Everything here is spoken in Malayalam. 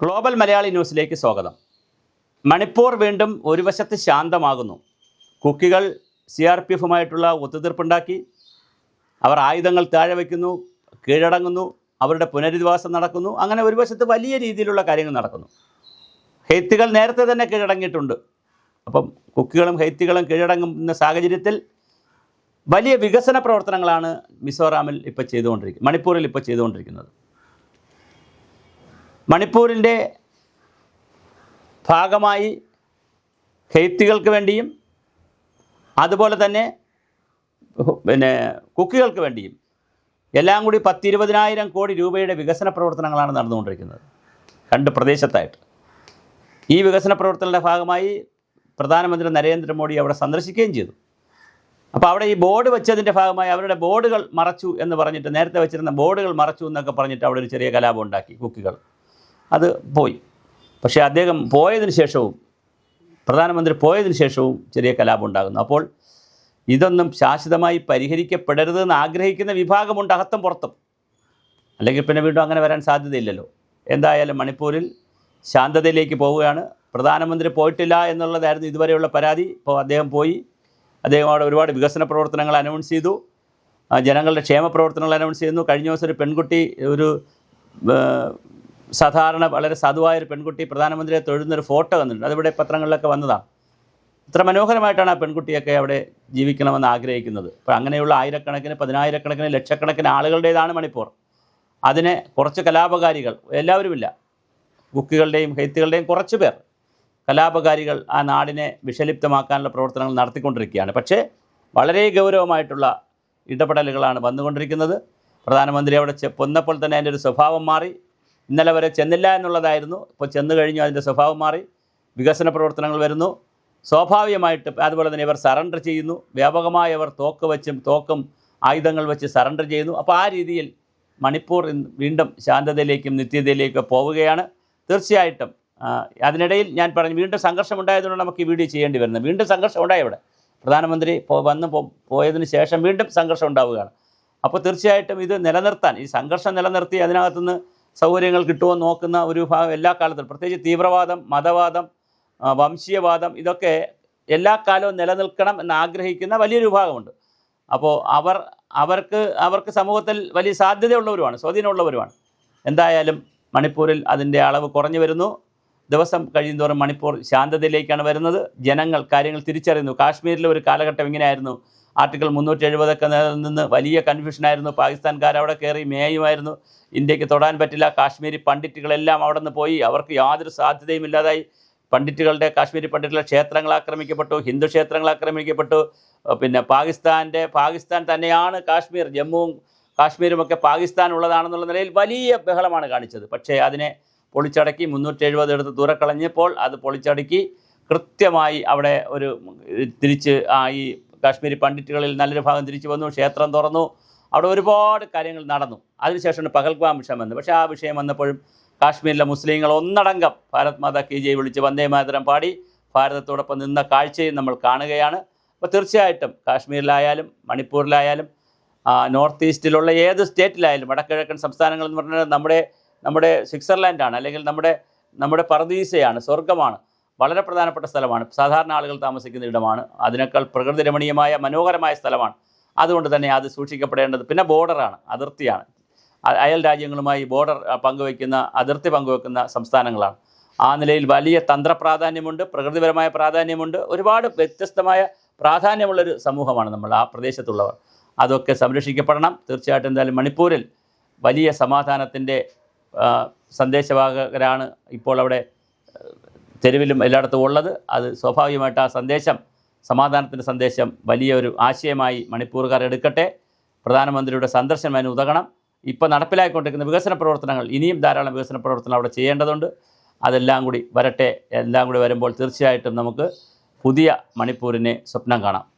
ഗ്ലോബൽ മലയാളി ന്യൂസിലേക്ക് സ്വാഗതം. മണിപ്പൂർ വീണ്ടും ഒരു വശത്ത് ശാന്തമാകുന്നു. കുക്കികൾ സി ആർ പി എഫുമായിട്ടുള്ള ഒത്തുതീർപ്പുണ്ടാക്കി. അവർ ആയുധങ്ങൾ താഴെ വയ്ക്കുന്നു കീഴടങ്ങുന്നു അവരുടെ പുനരധിവാസം നടക്കുന്നു. അങ്ങനെ ഒരു വശത്ത് വലിയ രീതിയിലുള്ള കാര്യങ്ങൾ നടക്കുന്നു. ഹെയ്ത്തുകൾ നേരത്തെ തന്നെ കീഴടങ്ങിയിട്ടുണ്ട്. അപ്പം കുക്കികളും ഹെയ്ത്തുകളും കീഴടങ്ങുന്ന സാഹചര്യത്തിൽ വലിയ വികസന പ്രവർത്തനങ്ങളാണ് മിസോറാമിൽ ഇപ്പോൾ ചെയ്തുകൊണ്ടിരിക്കുന്നത് മണിപ്പൂരിൽ ഇപ്പോൾ ചെയ്തുകൊണ്ടിരിക്കുന്നത്. മണിപ്പൂരിന്റെ ഭാഗമായി ഹെയ്ത്തികൾക്ക് വേണ്ടിയും അതുപോലെ തന്നെ പിന്നെ കുക്കികൾക്ക് വേണ്ടിയും എല്ലാം കൂടി പത്തിരുപതിനായിരം കോടി രൂപയുടെ വികസന പ്രവർത്തനങ്ങളാണ് നടന്നുകൊണ്ടിരിക്കുന്നത്. രണ്ട് പ്രദേശത്തായിട്ട്. ഈ വികസന പ്രവർത്തനങ്ങളുടെ ഭാഗമായി പ്രധാനമന്ത്രി നരേന്ദ്രമോദി അവിടെ സന്ദർശിക്കുകയും ചെയ്തു. അപ്പോൾ അവിടെ ഈ ബോർഡ് വെച്ചതിന്റെ ഭാഗമായി അവരുടെ ബോർഡുകൾ മറച്ചു എന്ന് പറഞ്ഞിട്ട് നേരത്തെ വെച്ചിരുന്ന ബോർഡുകൾ മറച്ചു എന്നൊക്കെ പറഞ്ഞിട്ട് അവിടെ ഒരു ചെറിയ കലാപം ഉണ്ടാക്കി കുക്കികൾ. അത് പോയി. പക്ഷേ അദ്ദേഹം പോയതിന് ശേഷവും പ്രധാനമന്ത്രി പോയതിന് ശേഷവും ചെറിയ കലാപം ഉണ്ടാകുന്നു. അപ്പോൾ ഇതൊന്നും ശാശ്വതമായി പരിഹരിക്കപ്പെടരുതെന്ന് ആഗ്രഹിക്കുന്ന വിഭാഗമുണ്ട് അകത്തും പുറത്തും. അല്ലെങ്കിൽ പിന്നെ വീണ്ടും അങ്ങനെ വരാൻ സാധ്യതയില്ലല്ലോ. എന്തായാലും മണിപ്പൂരിൽ ശാന്തതയിലേക്ക് പോവുകയാണ്. പ്രധാനമന്ത്രി പോയിട്ടില്ല എന്നുള്ളതായിരുന്നു ഇതുവരെയുള്ള പരാതി. ഇപ്പോൾ അദ്ദേഹം പോയി. അദ്ദേഹം അവിടെ ഒരുപാട് വികസന പ്രവർത്തനങ്ങൾ അനൗൺസ് ചെയ്തു. ജനങ്ങളുടെ ക്ഷേമ പ്രവർത്തനങ്ങൾ അനൗൺസ് ചെയ്യുന്നു. കഴിഞ്ഞ ദിവസം ഒരു പെൺകുട്ടി ഒരു സാധാരണ വളരെ സാധുവായൊരു പെൺകുട്ടി പ്രധാനമന്ത്രിയെ തൊഴുന്നൊരു ഫോട്ടോ വന്നിട്ടുണ്ട് അതിവിടെ പത്രങ്ങളിലൊക്കെ വന്നതാണ് ഇത്ര മനോഹരമായിട്ടാണ് ആ പെൺകുട്ടിയൊക്കെ അവിടെ ജീവിക്കണമെന്ന് ആഗ്രഹിക്കുന്നത്. അപ്പോൾ അങ്ങനെയുള്ള ആയിരക്കണക്കിന് പതിനായിരക്കണക്കിന് ലക്ഷക്കണക്കിന് ആളുകളുടേതാണ് മണിപ്പൂർ. അതിനെ കുറച്ച് കലാപകാരികൾ എല്ലാവരുമില്ല. കുക്കികളുടെയും ഹെയ്ത്തുകളുടെയും കുറച്ച് പേർ കലാപകാരികൾ ആ നാടിനെ വിഷലിപ്തമാക്കാനുള്ള പ്രവർത്തനങ്ങൾ നടത്തിക്കൊണ്ടിരിക്കുകയാണ്. പക്ഷേ വളരെ ഗൗരവമായിട്ടുള്ള ഇടപെടലുകളാണ് വന്നുകൊണ്ടിരിക്കുന്നത്. പ്രധാനമന്ത്രി അവിടെ ചെ- പൊന്നപ്പോൾ തന്നെ അതിന്റെ ഒരു സ്വഭാവം മാറി. ഇന്നലെ വരെ ചെന്നില്ല എന്നുള്ളതായിരുന്നു. ഇപ്പോൾ ചെന്ന് കഴിഞ്ഞു അതിന്റെ സ്വഭാവം മാറി വികസന പ്രവർത്തനങ്ങൾ വരുന്നു. സ്വാഭാവികമായിട്ട് അതുപോലെ തന്നെ ഇവർ സറണ്ടർ ചെയ്യുന്നു. വ്യാപകമായി അവർ തോക്ക് വെച്ചും തോക്കും ആയുധങ്ങൾ വെച്ച് സറണ്ടർ ചെയ്യുന്നു. അപ്പോൾ ആ രീതിയിൽ മണിപ്പൂർ വീണ്ടും ശാന്തതയിലേക്കും നിത്യതയിലേക്കും പോവുകയാണ്. തീർച്ചയായിട്ടും അതിനിടയിൽ ഞാൻ പറഞ്ഞു വീണ്ടും സംഘർഷം ഉണ്ടായതുകൊണ്ട് നമുക്ക് ഈ വീഡിയോ ചെയ്യേണ്ടി വരുന്നത് വീണ്ടും സംഘർഷം ഉണ്ടായി ഇവിടെ. പ്രധാനമന്ത്രി വന്ന് പോയതിന് ശേഷം വീണ്ടും സംഘർഷം ഉണ്ടാവുകയാണ്. അപ്പോൾ തീർച്ചയായിട്ടും ഇത് നിലനിർത്താൻ ഈ സംഘർഷം നിലനിർത്തി അതിനകത്തുനിന്ന് സൗകര്യങ്ങൾ കിട്ടുമോ നോക്കുന്ന ഒരു ഭാഗം എല്ലാ കാലത്തും. പ്രത്യേകിച്ച് തീവ്രവാദം മതവാദം വംശീയവാദം ഇതൊക്കെ എല്ലാ കാലവും നിലനിൽക്കണം എന്ന് ആഗ്രഹിക്കുന്ന വലിയൊരു വിഭാഗമുണ്ട്. അപ്പോൾ അവർ അവർക്ക് അവർക്ക് സമൂഹത്തിൽ വലിയ സാധ്യതയുള്ളവരുമാണ് സ്വാധീനമുള്ളവരുമാണ്. എന്തായാലും മണിപ്പൂരിൽ അതിന്റെ അളവ് കുറഞ്ഞു വരുന്നു. ദിവസം കഴിയുന്തോറും മണിപ്പൂർ ശാന്തതയിലേക്കാണ് വരുന്നത്. ജനങ്ങൾ കാര്യങ്ങൾ തിരിച്ചറിയുന്നു. കാശ്മീരിലെ ഒരു കാലഘട്ടം ഇങ്ങനെയായിരുന്നു. ആർട്ടിക്കിൾ മുന്നൂറ്റി എഴുപതൊക്കെ നിന്ന് വലിയ കൺഫ്യൂഷനായിരുന്നു. പാകിസ്ഥാൻകാർ അവിടെ കയറി മേയുമായിരുന്നു. ഇന്ത്യയ്ക്ക് തൊടാൻ പറ്റില്ല. കാശ്മീരി പണ്ഡിറ്റുകളെല്ലാം അവിടെ നിന്ന് പോയി. അവർക്ക് യാതൊരു സാധ്യതയും ഇല്ലാതായി. പണ്ഡിറ്റുകളുടെ കാശ്മീരി പണ്ഡിറ്റുകളുടെ ക്ഷേത്രങ്ങൾ ആക്രമിക്കപ്പെട്ടു. ഹിന്ദു ക്ഷേത്രങ്ങൾ ആക്രമിക്കപ്പെട്ടു. പിന്നെ പാകിസ്ഥാന്റെ പാകിസ്ഥാൻ തന്നെയാണ് കാശ്മീർ. ജമ്മുവും കാശ്മീരുമൊക്കെ പാകിസ്ഥാൻ ഉള്ളതാണെന്നുള്ള നിലയിൽ വലിയ ബഹളമാണ് കാണിച്ചത്. പക്ഷേ അതിനെ പൊളിച്ചടക്കി മുന്നൂറ്റി എഴുപത് എടുത്ത് ദൂരക്കളഞ്ഞപ്പോൾ അത് പൊളിച്ചടക്കി കൃത്യമായി അവിടെ ഒരു തിരിച്ച് ആ ഈ കാശ്മീരി പണ്ഡിറ്റുകളിൽ നല്ലൊരു ഭാഗം തിരിച്ചു വന്നു ക്ഷേത്രം തുറന്നു. അവിടെ ഒരുപാട് കാര്യങ്ങൾ നടന്നു. അതിനുശേഷമാണ് പകൽക്വാം വിഷയം വന്നത്. പക്ഷേ ആ വിഷയം വന്നപ്പോഴും കാശ്മീരിലെ മുസ്ലിങ്ങൾ ഒന്നടങ്കം ഭാരത് മാതാ കി ജയ് വിളിച്ച് വന്ദേ മാതരം പാടി ഭാരതത്തോടൊപ്പം നിന്ന കാഴ്ചയും നമ്മൾ കാണുകയാണ്. അപ്പോൾ തീർച്ചയായിട്ടും കാശ്മീരിലായാലും മണിപ്പൂരിലായാലും നോർത്ത് ഈസ്റ്റിലുള്ള ഏത് സ്റ്റേറ്റിലായാലും വടക്കിഴക്കൻ സംസ്ഥാനങ്ങൾ എന്ന് പറഞ്ഞാൽ നമ്മുടെ നമ്മുടെ സ്വിറ്റ്സർലാൻഡാണ്. അല്ലെങ്കിൽ നമ്മുടെ നമ്മുടെ പറദീസയാണ് സ്വർഗമാണ് വളരെ പ്രധാനപ്പെട്ട സ്ഥലമാണ്. സാധാരണ ആളുകൾ താമസിക്കുന്ന ഇടമാണ്. അതിനേക്കാൾ പ്രകൃതി രമണീയമായ മനോഹരമായ സ്ഥലമാണ്. അതുകൊണ്ട് തന്നെ അത് സൂക്ഷിക്കപ്പെടേണ്ടത്. പിന്നെ ബോർഡറാണ് അതിർത്തിയാണ്. അയൽ രാജ്യങ്ങളുമായി ബോർഡർ പങ്കുവയ്ക്കുന്ന അതിർത്തി പങ്കുവെക്കുന്ന സംസ്ഥാനങ്ങളാണ്. ആ നിലയിൽ വലിയ തന്ത്ര പ്രാധാന്യമുണ്ട് പ്രകൃതിപരമായ പ്രാധാന്യമുണ്ട്. ഒരുപാട് വ്യത്യസ്തമായ പ്രാധാന്യമുള്ളൊരു സമൂഹമാണ് നമ്മൾ ആ പ്രദേശത്തുള്ളവർ. അതൊക്കെ സംരക്ഷിക്കപ്പെടണം. തീർച്ചയായിട്ടും എന്തായാലും മണിപ്പൂരിൽ വലിയ സമാധാനത്തിന്റെ സന്ദേശവാഹകരാണ് ഇപ്പോൾ അവിടെ തെരുവിലും എല്ലായിടത്തും ഉള്ളത്. അത് സ്വാഭാവികമായിട്ട് ആ സന്ദേശം സമാധാനത്തിന്റെ സന്ദേശം വലിയൊരു ആശയമായി മണിപ്പൂർക്കാർ എടുക്കട്ടെ. പ്രധാനമന്ത്രിയുടെ സന്ദർശനം അതിന് ഉതകണം. ഇപ്പോൾ നടപ്പിലായിക്കൊണ്ടിരിക്കുന്ന വികസന പ്രവർത്തനങ്ങൾ ഇനിയും ധാരാളം വികസന പ്രവർത്തനങ്ങൾ അവിടെ ചെയ്യേണ്ടതുണ്ട്. അതെല്ലാം കൂടി വരട്ടെ. എല്ലാം കൂടി വരുമ്പോൾ തീർച്ചയായിട്ടും നമുക്ക് പുതിയ മണിപ്പൂരിനെ സ്വപ്നം കാണാം.